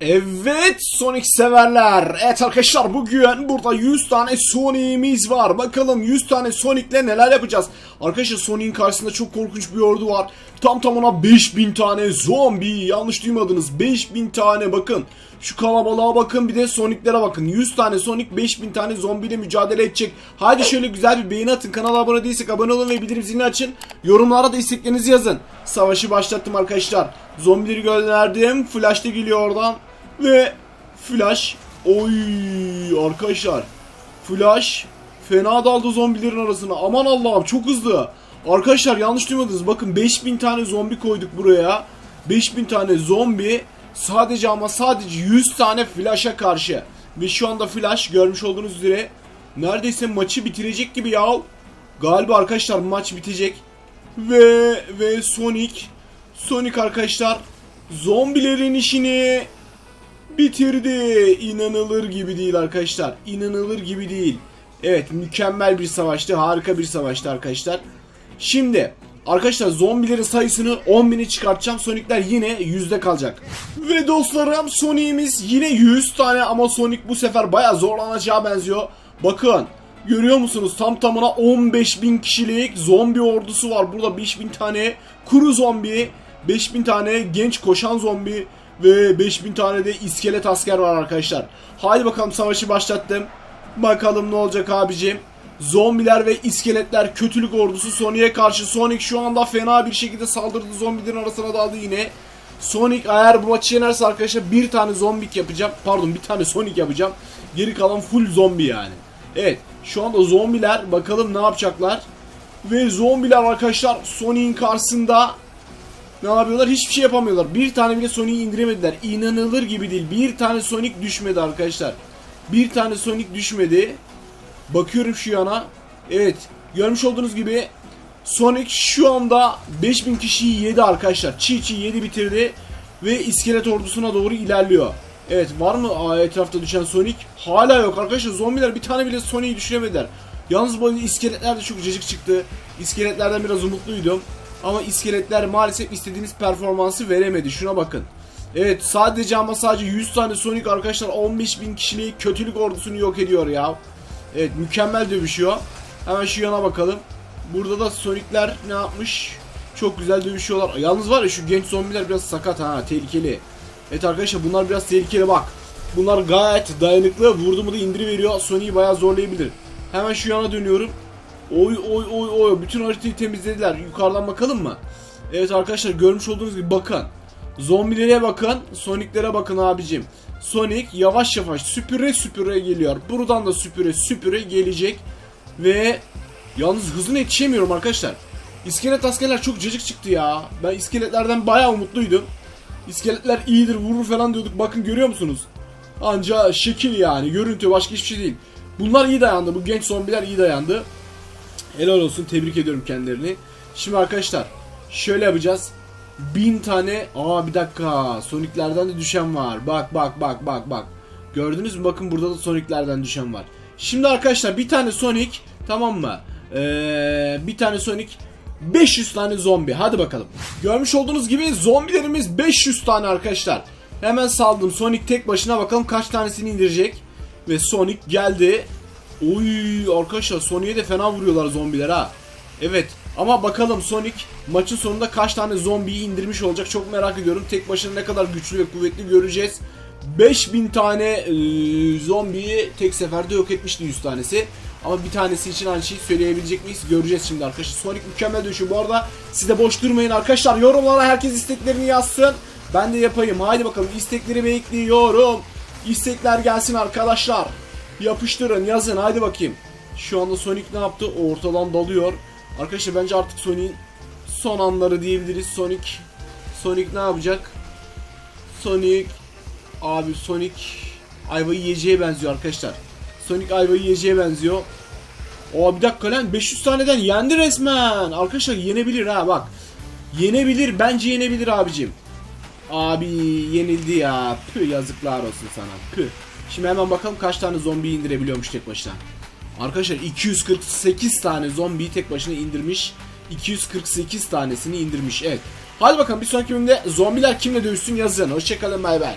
Evet Sonic severler. Evet arkadaşlar bugün burada 100 tane Sonic'imiz var. Bakalım 100 tane Sonic'le neler yapacağız. Arkadaşlar Sonic'in karşısında çok korkunç bir ordu var. Tam tamına 5000 tane zombi. Yanlış duymadınız. 5000 tane bakın. Şu kalabalığa bakın bir de Sonic'lere bakın. 100 tane Sonic 5000 tane zombiyle mücadele edecek. Haydi şöyle güzel bir beğeni atın. Kanala abone değilsek abone olun ve bildirim zilini açın. Yorumlara da isteklerinizi yazın. Savaşı başlattım arkadaşlar. Zombileri gönderdim. Flash da geliyor oradan. Ve Flash. Oy arkadaşlar. Flash fena daldı zombilerin arasına. Aman Allah'ım çok hızlı. Arkadaşlar yanlış duymadınız. Bakın 5000 tane zombi koyduk buraya. 5000 tane zombi sadece ama sadece 100 tane Flash'a karşı. Ve şu anda Flash görmüş olduğunuz üzere neredeyse maçı bitirecek gibi ya. Galiba arkadaşlar maç bitecek. Ve ve Sonic Sonic arkadaşlar zombilerin işini bitirdi. İnanılır gibi değil arkadaşlar. İnanılır gibi değil. Evet mükemmel bir savaştı. Harika bir savaştı arkadaşlar. Şimdi arkadaşlar zombilerin sayısını 10.000'i çıkartacağım. Sonic'ler yine yüzde kalacak. Ve dostlarım Sonic'imiz yine 100 tane ama Sonic bu sefer baya zorlanacağı benziyor. Bakın Görüyor musunuz? Tam tamına 15.000 kişilik zombi ordusu var. Burada 5.000 tane kuru zombi, 5.000 tane genç koşan zombi ve 5000 tane de iskelet asker var arkadaşlar. Haydi bakalım savaşı başlattım. Bakalım ne olacak abicim. Zombiler ve iskeletler kötülük ordusu Sonic'e karşı. Sonic şu anda fena bir şekilde saldırdı. Zombilerin arasına daldı yine. Sonic eğer bu maçı yenerse arkadaşlar bir tane zombik yapacağım. Pardon bir tane Sonic yapacağım. Geri kalan full zombi yani. Evet şu anda zombiler bakalım ne yapacaklar. Ve zombiler arkadaşlar Sonic'in karşısında ne yapıyorlar? Hiçbir şey yapamıyorlar. Bir tane bile Sonic'i indiremediler. İnanılır gibi değil. Bir tane Sonic düşmedi arkadaşlar. Bir tane Sonic düşmedi. Bakıyorum şu yana. Evet. Görmüş olduğunuz gibi Sonic şu anda 5000 kişiyi yedi arkadaşlar. Çiğ çiğ yedi bitirdi. Ve iskelet ordusuna doğru ilerliyor. Evet var mı Aa, etrafta düşen Sonic? Hala yok arkadaşlar. Zombiler bir tane bile Sonic'i düşüremediler. Yalnız bu iskeletler de çok cacık çıktı. İskeletlerden biraz umutluydum. Ama iskeletler maalesef istediğimiz performansı veremedi. Şuna bakın. Evet sadece ama sadece 100 tane Sonic arkadaşlar 15.000 kişilik kötülük ordusunu yok ediyor ya. Evet mükemmel dövüşüyor. Hemen şu yana bakalım. Burada da Sonic'ler ne yapmış? Çok güzel dövüşüyorlar. Yalnız var ya şu genç zombiler biraz sakat ha tehlikeli. Evet arkadaşlar bunlar biraz tehlikeli bak. Bunlar gayet dayanıklı. Vurdu mu da indiriveriyor. Sonic'i bayağı zorlayabilir. Hemen şu yana dönüyorum. Oy oy oy oy bütün haritayı temizlediler. Yukarıdan bakalım mı? Evet arkadaşlar görmüş olduğunuz gibi bakın. Zombilere bakın, Sonic'lere bakın abicim. Sonic yavaş yavaş süpüre süpüre geliyor. Buradan da süpüre süpüre gelecek. Ve yalnız hızına yetişemiyorum arkadaşlar. İskelet askerler çok cacık çıktı ya. Ben iskeletlerden bayağı umutluydum. İskeletler iyidir vurur falan diyorduk. Bakın görüyor musunuz? Anca şekil yani görüntü başka hiçbir şey değil. Bunlar iyi dayandı. Bu genç zombiler iyi dayandı. Helal olsun tebrik ediyorum kendilerini. Şimdi arkadaşlar şöyle yapacağız. Bin tane aa bir dakika Sonic'lerden de düşen var. Bak bak bak bak bak. Gördünüz mü? Bakın burada da Sonic'lerden düşen var. Şimdi arkadaşlar bir tane Sonic tamam mı? Ee, bir tane Sonic 500 tane zombi. Hadi bakalım. Görmüş olduğunuz gibi zombilerimiz 500 tane arkadaşlar. Hemen saldım. Sonic tek başına bakalım kaç tanesini indirecek. Ve Sonic geldi. Oy arkadaşlar Sonic'e de fena vuruyorlar zombiler ha. Evet ama bakalım Sonic maçın sonunda kaç tane zombiyi indirmiş olacak çok merak ediyorum. Tek başına ne kadar güçlü ve kuvvetli göreceğiz. 5000 tane e, zombiyi tek seferde yok etmişti 100 tanesi. Ama bir tanesi için aynı şeyi söyleyebilecek miyiz? Göreceğiz şimdi arkadaşlar. Sonic mükemmel dövüşüyor. Bu arada siz de boş durmayın arkadaşlar. Yorumlara herkes isteklerini yazsın. Ben de yapayım. Haydi bakalım istekleri bekliyorum. İstekler gelsin arkadaşlar. Yapıştırın yazın haydi bakayım. Şu anda Sonic ne yaptı? Ortadan dalıyor. Arkadaşlar bence artık Sonic'in son anları diyebiliriz. Sonic Sonic ne yapacak? Sonic abi Sonic ayvayı yiyeceğe benziyor arkadaşlar. Sonic ayvayı yiyeceğe benziyor. Aa bir dakika lan 500 taneden yendi resmen. Arkadaşlar yenebilir ha bak. Yenebilir bence yenebilir abicim. Abi yenildi ya. Püh yazıklar olsun sana. Püh. Şimdi hemen bakalım kaç tane zombi indirebiliyormuş tek başına. Arkadaşlar 248 tane zombiyi tek başına indirmiş. 248 tanesini indirmiş. Evet. Hadi bakalım bir sonraki bölümde zombiler kimle dövüşsün yazın. Hoşçakalın bay bay.